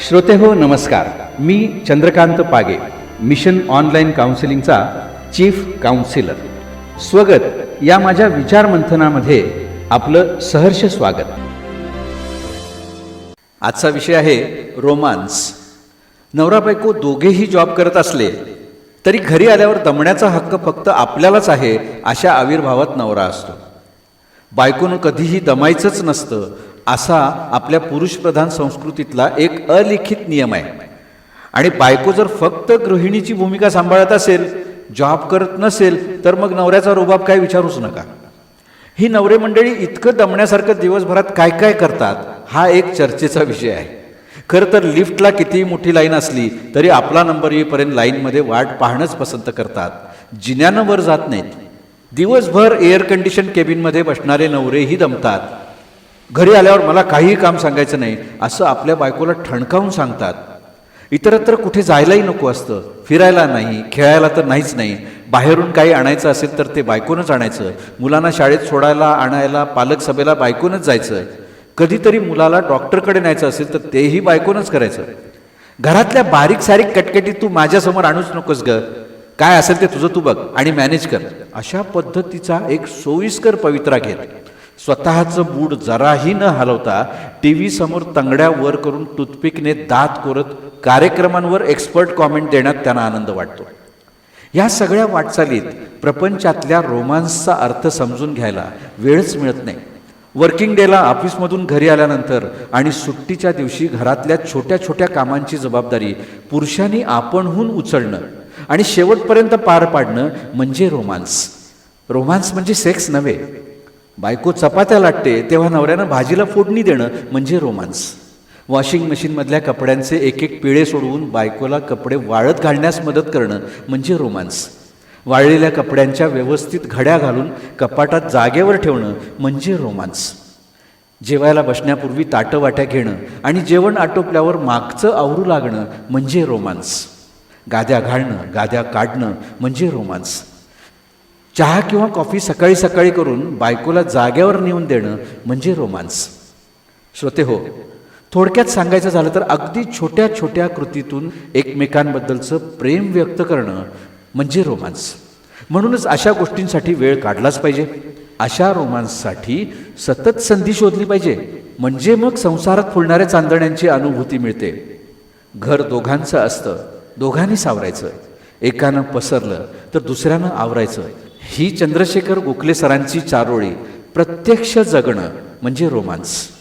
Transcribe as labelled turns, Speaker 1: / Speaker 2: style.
Speaker 1: श्रोते हो नमस्कार. मी चंद्रकांत पागे मिशन ऑनलाईन काउन्सिलिंगचा चीफ काउन्सिलर. स्वगत. या माझ्या विचार मंथनामध्ये आपलं सहर्ष स्वागत. आजचा विषय आहे रोमांस नवरा बायको दोघेही जॉब करत असले तरी घरी आल्यावर दमण्याचा हक्क फक्त आपल्यालाच आहे अशा आविर्भावात नवरा असतो. बायकोनं कधीही दमायचंच नसतं असा आपल्या पुरुषप्रधान संस्कृतीतला एक अलिखित नियम आहे. आणि बायको जर फक्त गृहिणीची भूमिका सांभाळत असेल जॉब करत नसेल तर मग नवऱ्याचा रुबाब काय विचारूच नका. ही नवरे मंडळी इतकं दमण्यासारखं दिवसभरात काय काय करतात हा एक चर्चेचा विषय आहे. खरं तर लिफ्टला कितीही मोठी लाईन असली तरी आपला नंबर येईपर्यंत लाईनमध्ये वाट पाहणंच पसंत करतात. जिन्यानं वर जात नाहीत. दिवसभर एअर कंडिशन केबिनमध्ये बसणारे नवरेही दमतात. घरी आल्यावर मला काहीही काम सांगायचं नाही असं आपल्या बायकोला ठणकावून सांगतात. इतरत्र कुठे जायलाही नको असतं. फिरायला नाही खेळायला तर नाहीच नाही. बाहेरून काही आणायचं असेल तर ते बायकोनच आणायचं. मुलांना शाळेत सोडायला आणायला पालक सभेला बायकोनच जायचं. कधीतरी मुलाला डॉक्टरकडे न्यायचं असेल तर तेही बायकोनच करायचं. घरातल्या बारीक सारीक कटकटी तू माझ्यासमोर आणूच नकोस ग. काय असेल ते तुझं तू बघ आणि मॅनेज कर. अशा पद्धतीचा एक सोयीस्कर पवित्रा घेत. स्वतःचं बूड जराही न हलवता टी व्ही समोर तंगड्या वर करून टूथपिकने दात कोरत कार्यक्रमांवर एक्सपर्ट कॉमेंट देण्यात त्यांना आनंद वाटतो. या सगळ्या वाटचालीत प्रपंचातल्या रोमांसचा अर्थ समजून घ्यायला वेळच मिळत नाही. वर्किंग डेला ऑफिसमधून घरी आल्यानंतर आणि सुट्टीच्या दिवशी घरातल्या छोट्या छोट्या कामांची जबाबदारी पुरुषांनी आपणहून उचलणं आणि शेवटपर्यंत पार पाडणं म्हणजे रोमांस. रोमांस म्हणजे सेक्स नव्हे. बायको चपात्या लाटते तेव्हा नवऱ्यानं भाजीला फोडणी देणं म्हणजे रोमांस. वॉशिंग मशीनमधल्या कपड्यांचे एक एक पिळे सोडवून बायकोला कपडे वाळत घालण्यास मदत करणं म्हणजे रोमांस. वाळलेल्या कपड्यांच्या व्यवस्थित घड्या घालून कपाटात जागेवर ठेवणं म्हणजे रोमांस. जेवायला बसण्यापूर्वी ताटं वाट्या घेणं आणि जेवण आटोपल्यावर मागचं आवरू लागणं म्हणजे रोमांस. गाद्या घालणं गाद्या काढणं म्हणजे रोमांस. चहा किंवा कॉफी सकाळी सकाळी करून बायकोला जाग्यावर नेऊन देणं म्हणजे रोमांस. श्रोते हो थोडक्यात सांगायचं झालं तर अगदी छोट्या छोट्या कृतीतून एकमेकांबद्दलचं प्रेम व्यक्त करणं म्हणजे रोमांस. म्हणूनच अशा गोष्टींसाठी वेळ काढलाच पाहिजे. अशा रोमांससाठी सतत संधी शोधली पाहिजे. म्हणजे मग संसारात फुलणाऱ्या चांदण्यांची अनुभूती मिळते. घर दोघांचं असतं. दोघांनी सावरायचं. एकानं पसरलं तर दुसऱ्यानं आवरायचं. ही चंद्रशेखर गोखले सरांची चारोळी प्रत्यक्ष जगणं म्हणजे रोमांस.